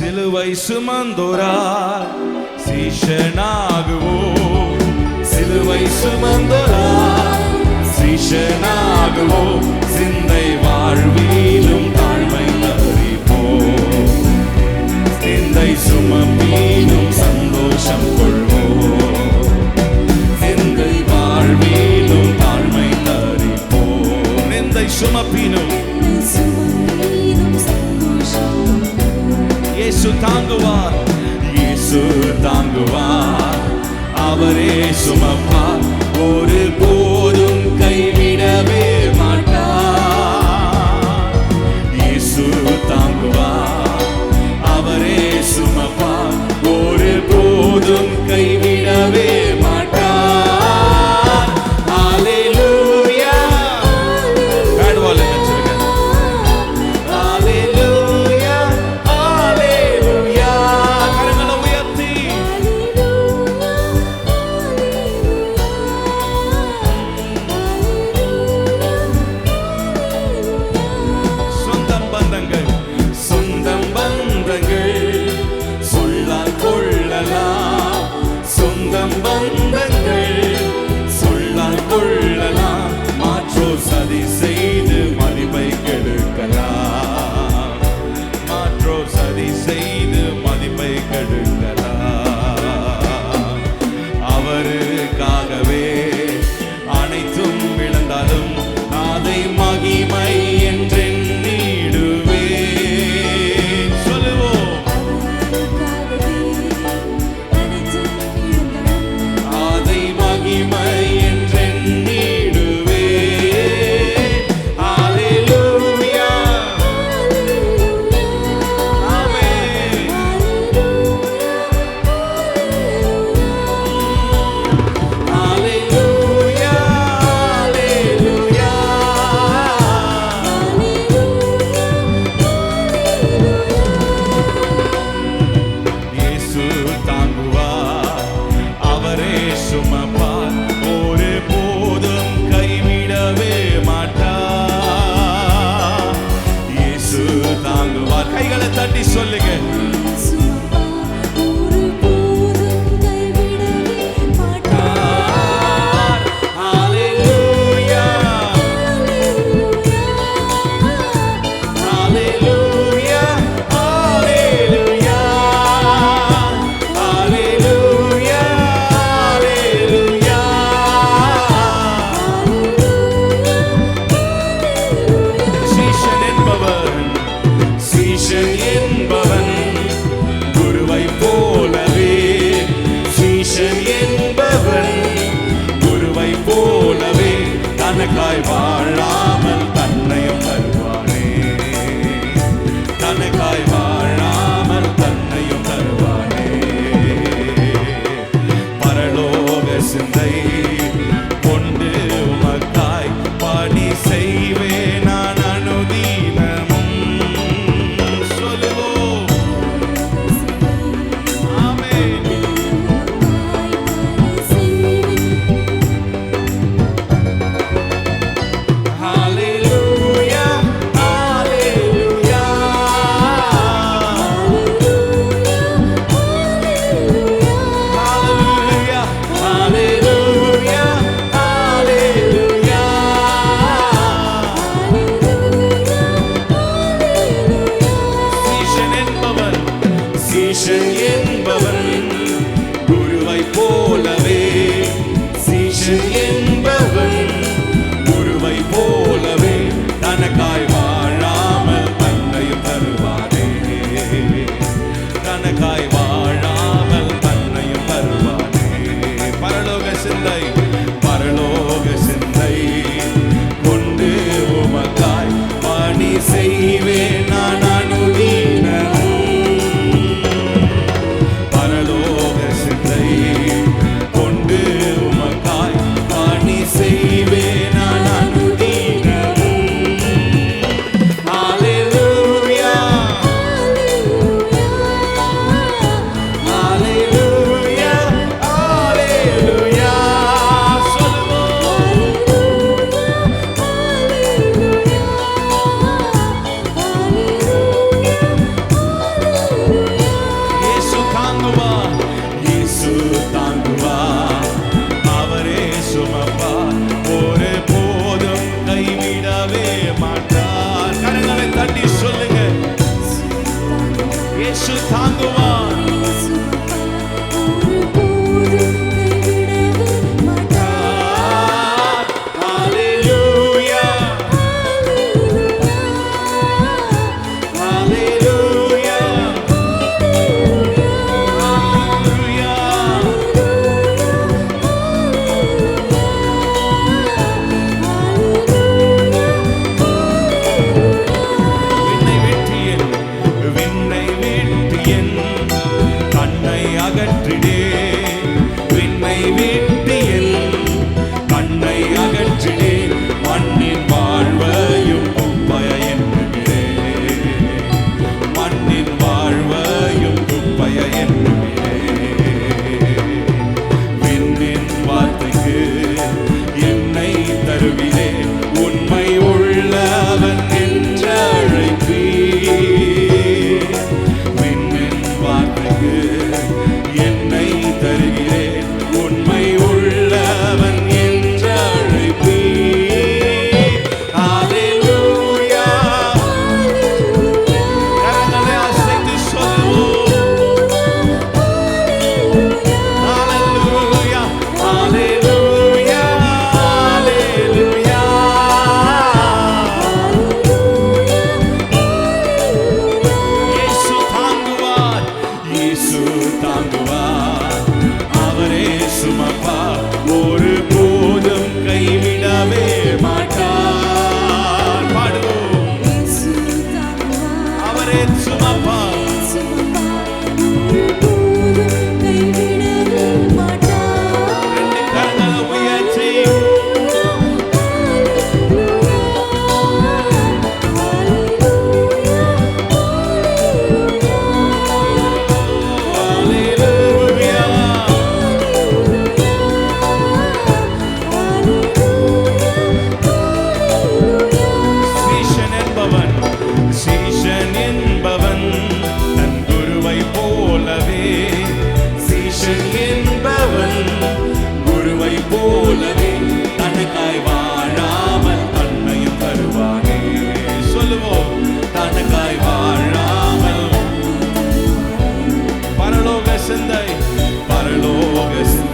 சிலுவை சுமந்தோராய் சீஷனாகுவோம் சிலுவை சுமந்தோராய் சீஷனாகுவோம் சிந்தை வாழ்விலும் தாழ்மை அறிவோம் சிந்தை சுமப்பிலும் சந்தோஷம் கொள்வோம் சிந்தை வாழ்விலும் தாழ்மை அறிப்போம் சிந்தை சுமப்பினும் தாங்குவார். இயேசு தாங்குவார். அவரே சுமப்பார். சொல்லி சொல்லுங்க Kleibarland. பரலோக சிந்தை பரலோக சிந்தை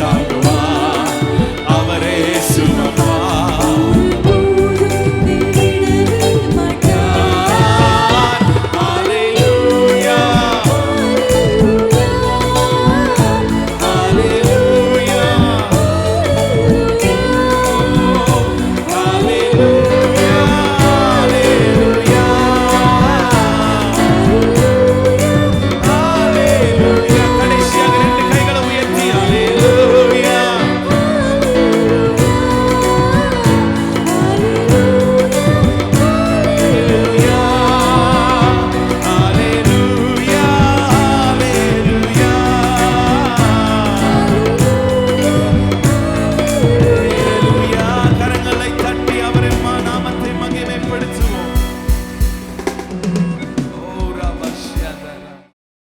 not